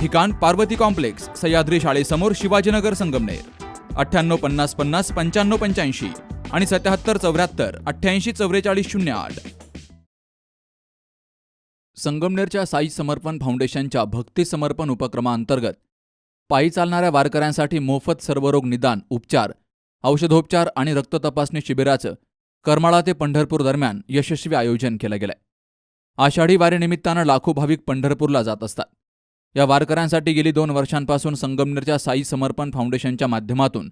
ठिकाण पार्वती कॉम्प्लेक्स सह्याद्री शाळेसमोर शिवाजीनगर संगमनेर. अठ्ठ्याण्णव पन्नास पन्नास पंच्याण्णव पंच्याऐंशी आणि सत्याहत्तर चौऱ्याहत्तर अठ्ठ्याऐंशी चौवेचाळीस शून्य आठ. संगमनेरच्या साई समर्पण फाउंडेशनच्या भक्ती समर्पण उपक्रमाअंतर्गत पायी चालणाऱ्या वारकऱ्यांसाठी मोफत सर्वरोग निदान उपचार औषधोपचार आणि रक्त तपासणी शिबिराचं करमाळा ते पंढरपूर दरम्यान यशस्वी आयोजन केलं गेलंय. आषाढी वारीनिमित्तानं लाखो भाविक पंढरपूरला जात असतात. या वारकऱ्यांसाठी गेली दोन वर्षांपासून संगमनेरच्या साई समर्पण फाउंडेशनच्या माध्यमातून.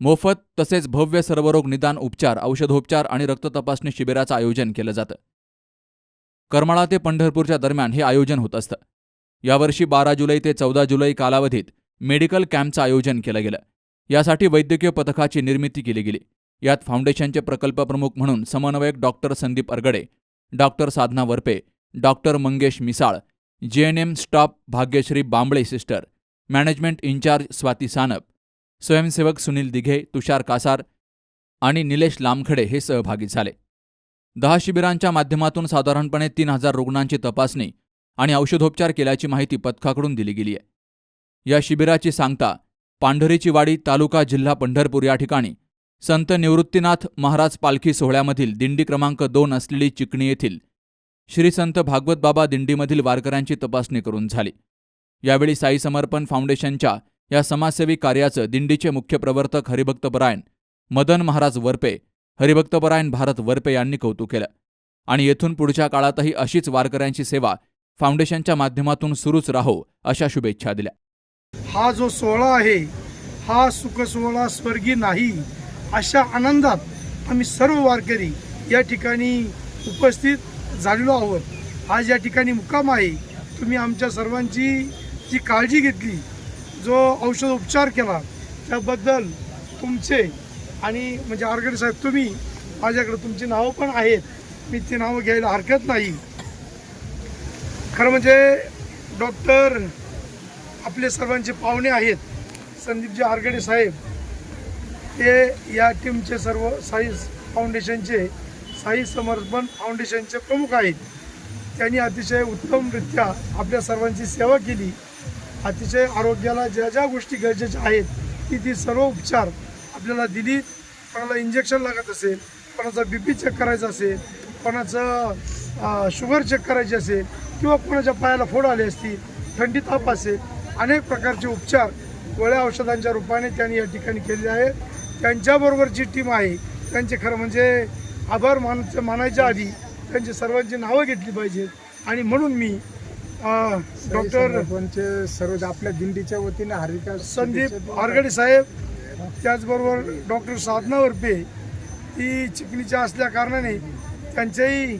मोफत तसेच भव्य सर्वरोग निदान उपचार औषधोपचार आणि रक्त तपासणी शिबिराचं आयोजन केलं जातं. करमाळा ते पंढरपूरच्या दरम्यान हे आयोजन होत असतं. यावर्षी बारा जुलै ते चौदा जुलै कालावधीत मेडिकल कॅम्पचं आयोजन केलं गेलं. यासाठी वैद्यकीय पथकाची निर्मिती केली गेली. यात फाउंडेशनचे प्रकल्प प्रमुख म्हणून समन्वयक doctor Sandeep Argade doctor Sadhana Varpe doctor Mangesh Misal JNM staff Bhagyashree Bambale sister management incharge Swati Sanap स्वयंसेवक सुनील दिघे तुषार कासार आणि निलेश लामखडे हे सहभागी झाले. दहा शिबिरांच्या माध्यमातून साधारणपणे तीन हजार रुग्णांची तपासणी आणि औषधोपचार केल्याची माहिती पथकाकडून दिली गेली आहे. या शिबिराची सांगता पांढरीची वाडी तालुका जिल्हा पंढरपूर या ठिकाणी संत निवृत्तीनाथ महाराज पालखी सोहळ्यामधील दिंडी क्रमांक दोन असलेली चिकणी येथील श्री संत भागवत बाबा दिंडीमधील वारकऱ्यांची तपासणी करून झाली. यावेळी साई समर्पण फाउंडेशनच्या या समाजसेवी कार्याचं दिंडीचे मुख्य प्रवर्तक हरिभक्तपरायण मदन महाराज वरपे हरिभक्तपरायण भारत वरपे यांनी कौतुक केलं. आणि येथून पुढच्या काळातही अशीच वारकऱ्यांची सेवा फाउंडेशनच्या माध्यमातून सुरूच राहो अशा शुभेच्छा दिल्या. हा जो सोहळा आहे हा सुख सोहळा स्वर्गीय नाही अशा आनंदात आम्ही सर्व वारकरी या ठिकाणी उपस्थित झालेलो आहोत. आज या ठिकाणी मुक्काम आहे. तुम्ही आमच्या सर्वांची जी काळजी घेतली जो औषध उपचार केला त्याबद्दल तुमचे आणि म्हणजे आरगडे साहेब तुम्ही माझ्याकडे तुमची नावं पण आहेत. मी ती नावं घ्यायला हरकत नाही. खरं म्हणजे डॉक्टर आपले सर्वांचे पाहुणे आहेत. संदीपजी आरगडे साहेब ते या टीमचे सर्व साईज फाउंडेशनचे साई समर्पण फाउंडेशनचे प्रमुख आहेत. त्यांनी अतिशय उत्तमरित्या आपल्या सर्वांची सेवा केली. अतिशय आरोग्याला ज्या ज्या गोष्टी गरजेच्या आहेत ती ती सर्व उपचार आपल्याला दिली. कोणाला इंजेक्शन लागत असेल कोणाचा बी पी चेक करायचा असेल कोणाचं शुगर चेक करायची असेल किंवा कोणाच्या पायाला फोड आले असतील थंडी ताप असेल अनेक प्रकारचे उपचार गोळ्या औषधांच्या रूपाने त्यांनी या ठिकाणी केलेले आहेत त्यांच्याबरोबर जी टीम आहे त्यांचे खरं म्हणजे आभार मान मानायच्या आधी त्यांची सर्वांची नावं घेतली पाहिजेत. आणि म्हणून मी डॉक्टर सर्व आपल्या दिंडीच्या वतीने हरिका संदीप आरगडे साहेब त्याचबरोबर डॉक्टर साधना वरपे ती चिकणीच्या असल्या कारणाने त्यांचेही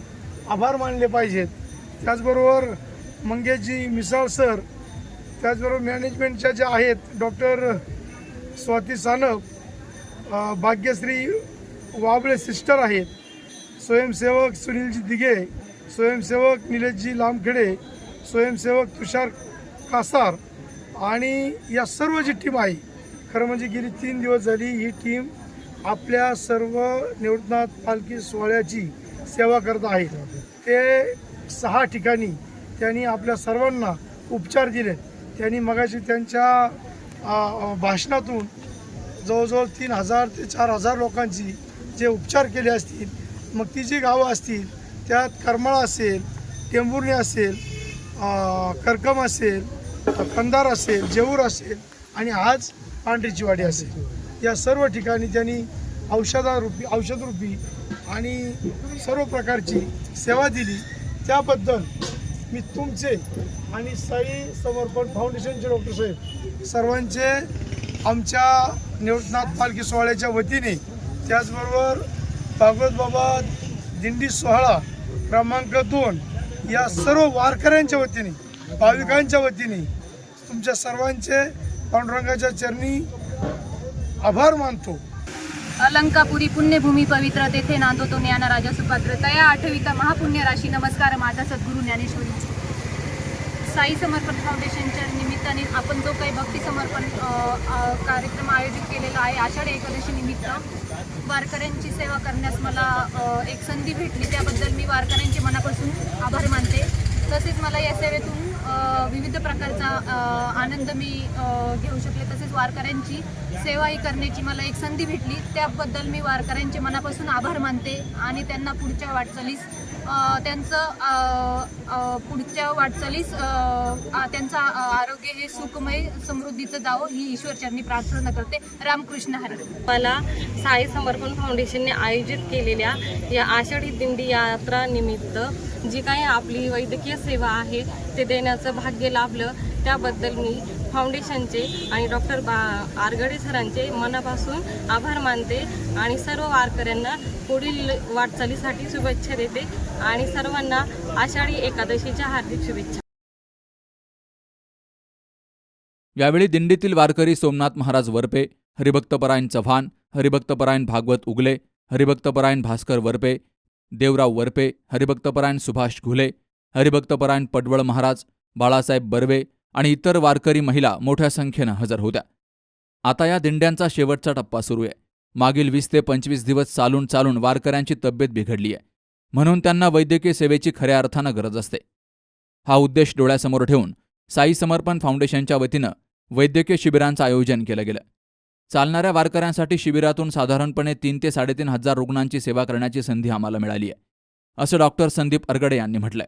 आभार मानले पाहिजेत. त्याचबरोबर मंगेशजी मिसाळ सर त्याचबरोबर मॅनेजमेंटच्या ज्या आहेत डॉक्टर स्वाती सानप भाग्यश्री वाबळे सिस्टर आहेत. स्वयंसेवक सुनीलजी दिघे स्वयंसेवक निलेशजी लामखेडे स्वयंसेवक तुषार कासार आणि या सर्व जी टीम आहे खरं म्हणजे गेली तीन दिवस झाली ही टीम आपल्या सर्व निवृत्तनाथ पालखी सोहळ्याची सेवा करत आहे. ते सहा ठिकाणी त्यांनी आपल्या सर्वांना उपचार दिले त्यांनी मगाशी त्यांच्या भाषणातून जवळजवळ तीन हजार ते चार हजार लोकांची जे उपचार केले असतील मग ती जी गावं असतील त्यात करमाळा असेल टेंभुर्णी असेल करकम असेल कंधार असेल जेऊर असेल आणि आज पांढरीची वाडी असेल. या सर्व ठिकाणी त्यांनी औषधारूपी औषधरूपी आणि सर्व प्रकारची सेवा दिली. त्याबद्दल मी तुमचे आणि साई समर्पण फाउंडेशनचे डॉक्टर साहेब सर्वांचे आमच्या निवृत्तनाथ पालखी सोहळ्याच्या वतीने त्याचबरोबर भागवत बाबा दिंडी सोहळा क्रमांक दोन या सर्व वारकऱ्यांच्या वतीने भाविकांच्या वतीने तुमच्या सर्वांचे पांडुरंगाच्या चरणी आभार मानतो. अलंकापुरी पुण्यभूमी पवित्र तेथे नांदो तो ज्ञान राजा सुपात्र तया आठविता महापुण्य राशी नमस्कार माझा सद्गुरू ज्ञानेश्वरी. साई समर्पण फाउंडेशनच्या निमित्ताने आपण जो काही भक्ती समर्पण कार्यक्रम आयोजित केलेला आहे आषाढी एकादशी निमित्त वारकऱ्यांची सेवा करण्यास मला एक संधी भेटली. त्याबद्दल मी वारकऱ्यांचे मनापासून आभार मानते. तसेच मला या सेवेतून विविध प्रकारचा आनंद मी घेऊ शकले. तसेच वारकऱ्यांची सेवाही करण्याची मला एक संधी भेटली. त्याबद्दल मी वारकऱ्यांचे मनापासून आभार मानते आणि त्यांना पुढच्या वाटचालीस त्यांचं पुढच्या वाटचालीस त्यांचं आरोग्य हे सुखमय समृद्धीचं जावं ही ईश्वरचरणी प्रार्थना करते. रामकृष्ण हरी. मला साई समर्पण फाउंडेशनने आयोजित केलेल्या या आषाढी दिंडी यात्रा निमित्त जी काही आपली वैद्यकीय सेवा आहे ते देण्याचं भाग्य लाभलं. त्याबद्दल मी फाउंडेशनचे आणि डॉक्टर बा आरगडे सरांचे मनापासून आभार मानते आणि सर्व वारकऱ्यांना पुढील वाटचालीसाठी शुभेच्छा देते आणि सर्वांना आषाढी एकादशीच्या हार्दिक शुभेच्छा. यावेळी दिंडीतील वारकरी सोमनाथ महाराज वरपे हरिभक्तपरायण चव्हाण हरिभक्तपरायण भागवत उगले हरिभक्तपरायण भास्कर वरपे देवराव वरपे हरिभक्तपरायण सुभाष घुले हरिभक्तपरायण पडवळ महाराज बाळासाहेब बर्वे आणि इतर वारकरी महिला मोठ्या संख्येनं हजर होत्या. आता या दिंड्यांचा शेवटचा टप्पा सुरू आहे. मागील वीस ते पंचवीस दिवस चालून चालून वारकऱ्यांची तब्येत बिघडली आहे. म्हणून त्यांना वैद्यकीय सेवेची खऱ्या अर्थानं गरज असते. हा उद्देश डोळ्यासमोर ठेवून साई समर्पण फाउंडेशनच्या वतीनं वैद्यकीय शिबिरांचं आयोजन केलं गेलं. चालणाऱ्या वारकऱ्यांसाठी शिबिरातून साधारणपणे तीन ते साडेतीन हजार रुग्णांची सेवा करण्याची संधी आम्हाला मिळाली आहे असं डॉक्टर संदीप अरगडे यांनी म्हटलंय.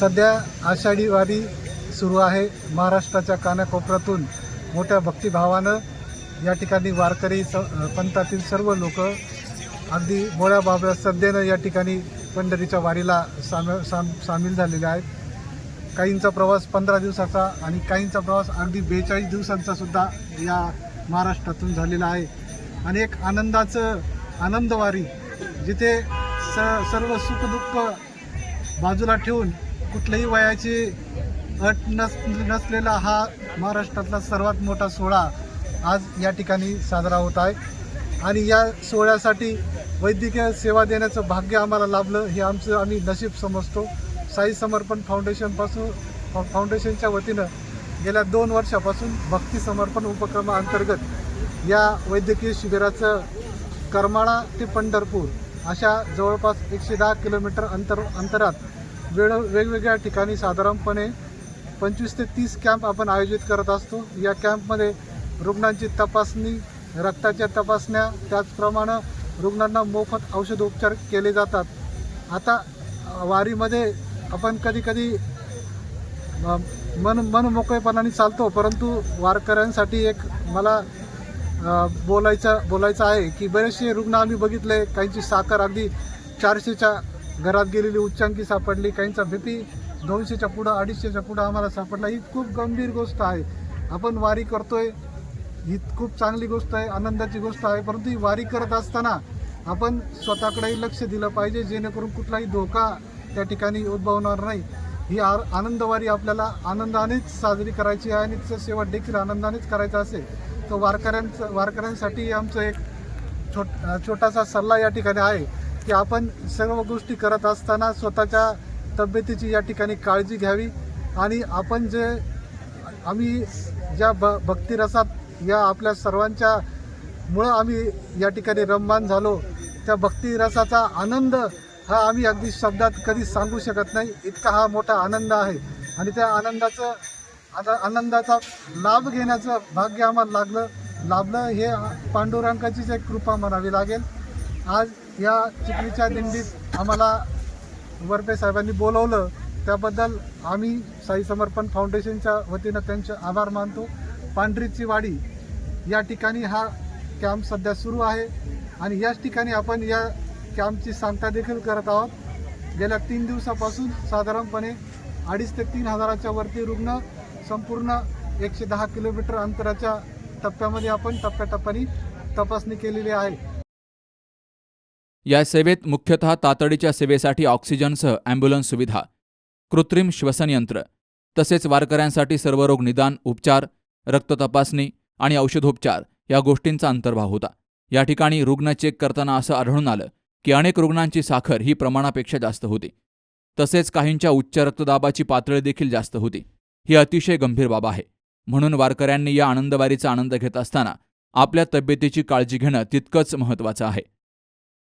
सध्या आषाढी वारी सुरू आहे. महाराष्ट्राच्या कानाकोपऱ्यातून मोठ्या भक्तिभावानं या ठिकाणी वारकरी स पंथातील सर्व लोक अगदी मोळ्या बाबऱ्या श्रद्धेनं या ठिकाणी पंढरीच्या वारीला साम साम सामील झालेले आहेत. काहींचा प्रवास पंधरा दिवसाचा आणि काहींचा प्रवास अगदी बेचाळीस दिवसांचा सुद्धा या महाराष्ट्रातून झालेला आहे. आणि एक आनंदाचं आनंदवारी जिथे स सर्व सुखदुःख बाजूला ठेवून कुठल्याही वयाची अट नस नसलेला हा महाराष्ट्रातला सर्वात मोठा सोहळा आज या ठिकाणी साजरा होत आहे. आणि या सोहळ्यासाठी वैद्यकीय सेवा देण्याचं भाग्य आम्हाला लाभलं हे आमचं आम्ही नशीब समजतो. साई समर्पण फाउंडेशनपासून फाउंडेशनच्या वतीनं गेल्या दोन वर्षापासून भक्ती समर्पण उपक्रमाअंतर्गत या वैद्यकीय शिबिराचं करमाळा ते पंढरपूर अशा जवळपास एकशे दहा किलोमीटर अंतर अंतरात वेळ वेगवेगळ्या ठिकाणी साधारणपणे पंचवीस ते तीस कॅम्प आपण आयोजित करत असतो. या कॅम्पमध्ये रुग्णांची तपासणी रक्ताच्या तपासण्या त्याचप्रमाणे रुग्णांना मोफत औषधोपचार केले जातात. आता वारीमध्ये आपण कधीकधी मन मन मोकळेपणाने चालतो परंतु वारकऱ्यांसाठी एक मला बोलायचं बोलायचं आहे की बरेचसे रुग्ण आम्ही बघितले काहींची साखर अगदी चारशेच्या घरात गेलेली उच्चांकी सापडली काहींचा बी पी दोनशेच्या पुढं अडीचशेच्या पुढं आम्हाला सापडला. ही खूप गंभीर गोष्ट आहे. आपण वारी करतोय. ही खूप चांगली गोष्ट आहे आनंदाची गोष्ट आहे परंतु ही वारी करत असताना आपण स्वतःकडेही लक्ष दिलं पाहिजे जेणेकरून कुठलाही धोका त्या ठिकाणी उद्भवणार नाही. ही आर आनंदवारी आपल्याला आनंदानेच साजरी करायची आहे आणि तिचं शेवट देखील आनंदानेच करायचा असेल तर वारकऱ्यांचं वारकऱ्यांसाठी आमचं एक छोट छोटासा सल्ला या ठिकाणी आहे की आपण सर्व गोष्टी करत असताना स्वतःच्या तब्येतीची या ठिकाणी काळजी घ्यावी आणि आपण जे आम्ही ज्या ब भक्तिरसात या आपल्या सर्वांच्या मुळं आम्ही या ठिकाणी रममान झालो त्या भक्तिरसाचा आनंद हा आम्ही अगदी शब्दात कधी सांगू शकत नाही. इतका हा मोठा आनंद आहे आणि त्या आनंदाचं आता आनंदाचा लाभ घेण्याचं भाग्य आम्हाला लागलं. लाभलं हे पांडुरंगाचीच एक कृपा म्हणावी लागेल. आज या चिखलीच्या दिंडीत आम्हाला वरपे साहेबांनी बोलवलं त्याबद्दल आम्ही साई समर्पण फाउंडेशनच्या वतीनं त्यांचे आभार मानतो. पांढरीची वाडी या ठिकाणी हा कॅम्प सध्या सुरू आहे आणि याच ठिकाणी आपण या कॅम्पची सांगता देखील करत आहोत. गेल्या तीन दिवसापासून साधारणपणे अडीच ते तीन हजाराच्या वरती रुग्ण संपूर्ण एकशे दहा किलोमीटर अंतराच्या टप्प्यामध्ये आपण टप्प्याटप्प्याने तपासणी केलेली आहे. या सेवेत मुख्यतः तातडीच्या सेवेसाठी ऑक्सिजनसह अँब्युलन्स सुविधा कृत्रिम श्वसन यंत्र तसेच वारकऱ्यांसाठी सर्वरोग निदान उपचार रक्त तपासणी आणि औषधोपचार या गोष्टींचा अंतर्भाव होता. या ठिकाणी रुग्ण चेक करताना असं आढळून आलं की अनेक रुग्णांची साखर ही प्रमाणापेक्षा जास्त होती. तसेच काहींच्या उच्च रक्तदाबाची पातळी देखील जास्त होती. ही अतिशय गंभीर बाब आहे. म्हणून वारकऱ्यांनी या आनंदवारीचा आनंद घेत असताना आपल्या तब्येतीची काळजी घेणं तितकंच महत्त्वाचं आहे.